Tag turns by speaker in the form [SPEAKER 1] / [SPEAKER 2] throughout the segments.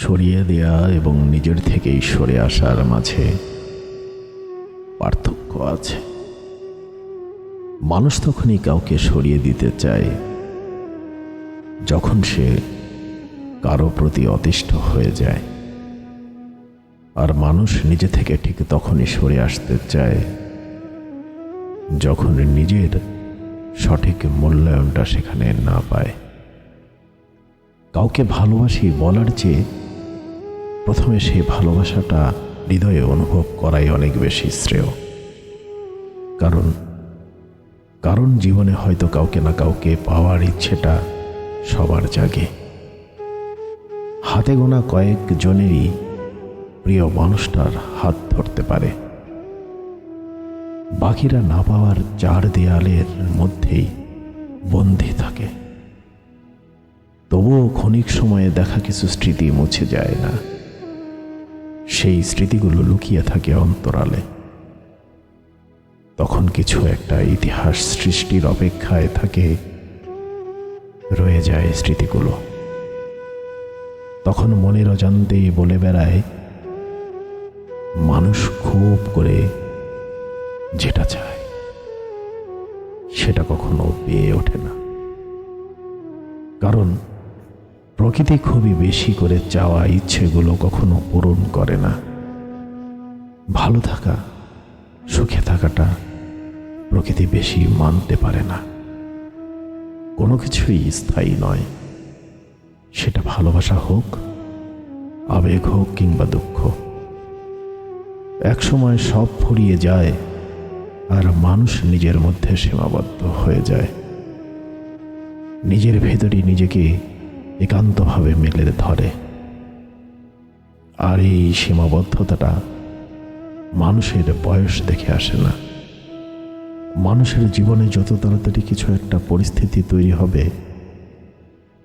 [SPEAKER 1] সরিয়ে দেয়া এবং নিজের থেকেই সরে আসার মাঝে পার্থক্য আছে। মানুষ তখনই কাউকে সরিয়ে দিতে চায় যখন সে কারও প্রতি অতিষ্ঠ হয়ে যায়। আর মানুষ নিজে থেকে ঠিক তখনই সরে আসতে চায় যখন নিজের সঠিক মূল্যায়নটা সেখানে না পায়। কাউকে ভালোবাসি বলার চেয়ে প্রথমে সেই ভালোবাসাটা হৃদয়ে অনুভব করাই অনেক বেশি শ্রেয়। কারণ কারণ জীবনে হয়তো কাউকে না কাউকে পাওয়ার ইচ্ছেটা সবার জাগে। হাতে গোনা কয়েক জনেরই প্রিয় মানুষটার হাত ধরতে পারে। বাকিরা না পাওয়ার চার দেয়ালের মধ্যেই বন্দি থাকে। তবুও ক্ষণিক সময়ে দেখা কিছু স্মৃতি মুছে যায় না। সেই স্মৃতিগুলো লুকিয়ে থাকে অন্তরালে। তখন কিছু একটা ইতিহাস সৃষ্টির অপেক্ষায় থাকে, রয়ে যায় স্মৃতিগুলো। তখন মনের অজান্তেই বলে বেড়ায়, মানুষ খুব করে যেটা চায়, সেটা কখনো পেয়ে ওঠে না। কারণ প্রকৃতি খুবই বেশি করে চাওয়া ইচ্ছেগুলো কখনো পূরণ করে না। ভালো থাকা, সুখে থাকাটা প্রকৃতি বেশি মানতে পারে না। কোনো কিছুই স্থায়ী নয়। সেটা ভালোবাসা হোক, আবেগ হোক কিংবা দুঃখ। একসময় সব ফুরিয়ে যায় আর মানুষ নিজের মধ্যে সীমাবদ্ধ হয়ে যায়। নিজের ভেতরই নিজেকে একান্তভাবে মেলে ধরে। আর এই সীমাবদ্ধতাটা মানুষের বয়স দেখে আসে না। মানুষের জীবনে যত তাড়াতাড়ি কিছু একটা পরিস্থিতি তৈরি হবে,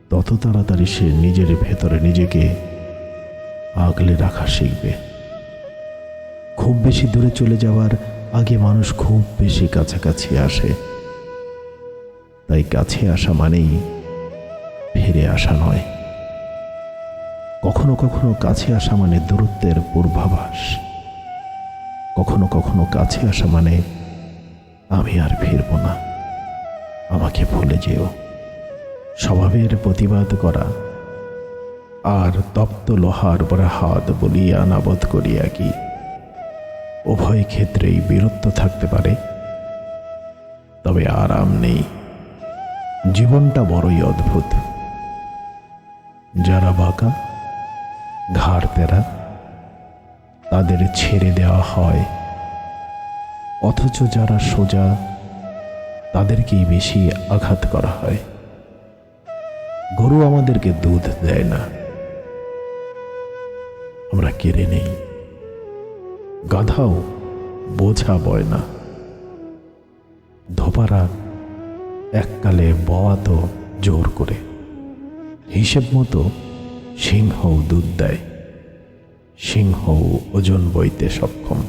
[SPEAKER 1] তত তাড়াতাড়ি সে নিজের ভেতরে নিজেকে আগলে রাখা শিখবে। খুব বেশি দূরে চলে যাওয়ার আগে মানুষ খুব বেশি কাছাকাছি আসে। তাই কাছে আসা মানেই ফিরে আসা নয়। কখনো কখনো কাছে আসা মানে দূরত্বের পূর্বাভাস। কখনো কখনো কাছে আসা মানে আমি আর ফিরব না। আমাকে ভুলে যেও। স্বভাবের প্রতিবাদ করা। আর তপ্ত লোহার পরে হাত বলিয়া নাবদ করিয়া কি? উভয় ক্ষেত্রেই বীরত্ব থাকতে পারে। তবে আরাম নেই। জীবনটা বড়ই অদ্ভুত। যারা বাঁকা, ঘাড় তেরা তাদের ছেড়ে দেওয়া হয়। অথচ যারা সোজা, তাদেরকেই বেশি আঘাত করা হয়। গরু আমাদেরকে দুধ দেয় না। আমরা কেড়ে নেই। গাধাও বোঝা বয় না। ধোপারা এককালে বওয়াতো জোর করে। হিসেব মতো সিংহও দুধ দেয়। সিংহও ওজন বইতে সক্ষম।